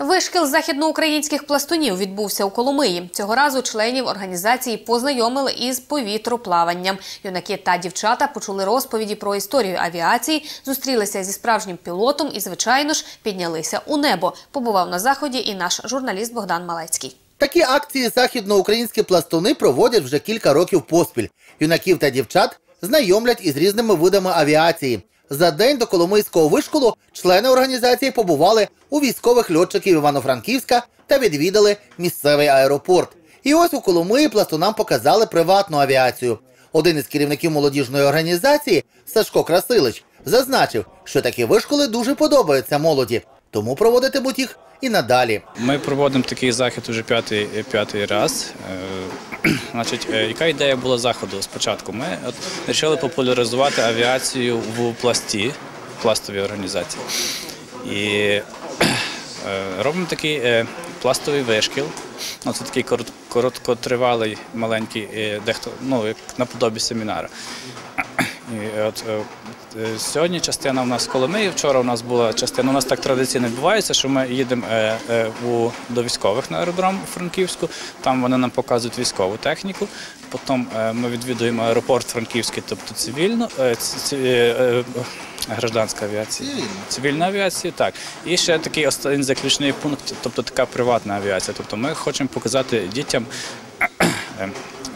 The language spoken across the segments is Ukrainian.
Вишкіл західноукраїнських пластунів відбувся у Коломиї. Цього разу членів організації познайомили із повітроплаванням. Юнаки та дівчата почули розповіді про історію авіації, зустрілися зі справжнім пілотом і, звичайно ж, піднялися у небо. Побував на заході і наш журналіст Богдан Малецький. Такі акції західноукраїнські пластуни проводять вже кілька років поспіль. Юнаків та дівчат знайомлять із різними видами авіації. За день до Коломийського вишколу члени організації побували у військових льотчиків Івано-Франківська та відвідали місцевий аеропорт. І ось у Коломиї пластунам показали приватну авіацію. Один із керівників молодіжної організації Сашко Красилич зазначив, що такі вишколи дуже подобаються молоді, тому проводитимуть їх і надалі. Ми проводимо такий захід уже п'ятий, п'ятий раз. Значить, е, яка ідея була заходу спочатку? Ми вирішили популяризувати авіацію в пласті, пластовій організації. І е, робимо такий е, пластовий вишкіл. Ну, це такий короткотривалий, маленький, дехто, ну, як наподобі семінара. І от, е, е, сьогодні частина у нас в Коломиї, вчора у нас була частина. У нас так традиційно відбувається, що ми їдемо е, е, у, до військових на аеродром у Франківську, там вони нам показують військову техніку. Потім е, ми відвідуємо аеропорт Франківський, тобто е, е, е, гражданська авіація. Цивільна авіація, так. І ще такий останній заключний пункт, тобто така приватна авіація. Тобто ми хочемо показати дітям.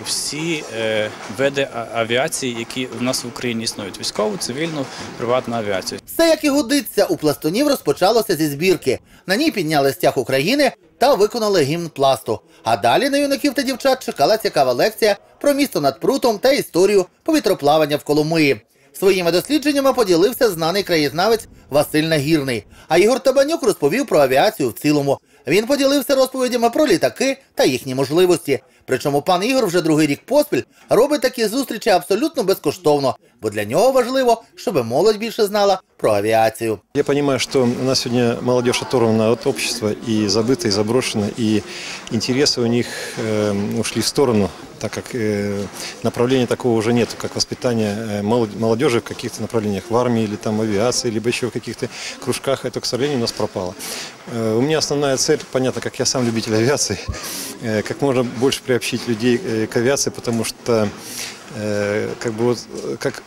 Всі е, види авіації, які в нас в Україні існують: військову, цивільну, приватну авіацію. Все, як і годиться, у пластунів розпочалося зі збірки. На ній підняли стяг України та виконали гімн пласту. А далі на юнаків та дівчат чекала цікава лекція про місто над прутом та історію повітроплавання в Коломиї. Своїми дослідженнями поділився знаний краєзнавець Василь Нагірний. А Ігор Табанюк розповів про авіацію в цілому. Він поділився розповідями про літаки та їхні можливості. Причому пан Ігор вже другий рік поспіль робить такі зустрічі абсолютно безкоштовно, бо для нього важливо, щоб молодь більше знала про авіацію. Я понимаю, что у нас сегодня молодежь оторвана от общества и забыта, и заброшена, и интересы у них э, ушли в сторону, Так как э, направления такого уже нет, как воспитание э, молод- молодежи в каких-то направлениях, в армии или там в авиации, либо еще в каких-то кружках. Это, к сожалению, у нас пропало. Э, у меня основная цель, понятно, как я сам любитель авиации, как можно больше приобщить людей к авиации, потому что как бы вот, как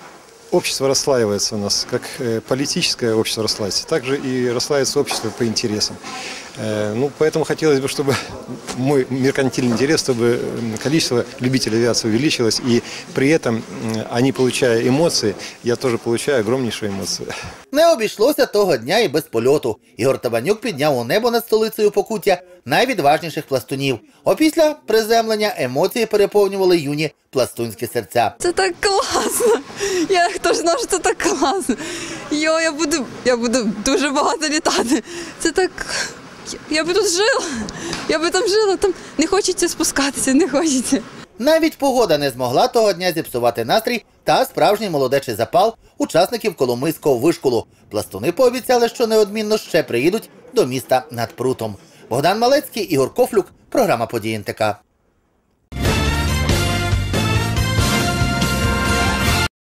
общество расслаивается у нас, как политическое общество расслаивается, так же и расслаивается общество по интересам. Э, Ну, поэтому хотелось бы, чтобы мой меркантильный интерес, чтобы м, количество любителей авиации увеличилось, и при этом м, они, получая эмоции, я тоже получаю огромнейшие эмоции. Не обійшлося того дня і без польоту. Ігор Табанюк підняв у небо над столицею Покуття найвідважніших пластунів. Опісля приземлення емоції переповнювали юні пластунські серця. Це так класно. Я хто ж знав, що це так класно. Йо, я буду, я буду дуже багато літати. Це так. Я би тут жила. Я би там жила, там не хочеться спускатися, не хочеться. Навіть погода не змогла того дня зіпсувати настрій та справжній молодечий запал учасників Коломийського вишколу. Пластуни пообіцяли, що неодмінно ще приїдуть до міста над прутом. Богдан Малецький, Ігор Кофлюк, програма «Події НТК».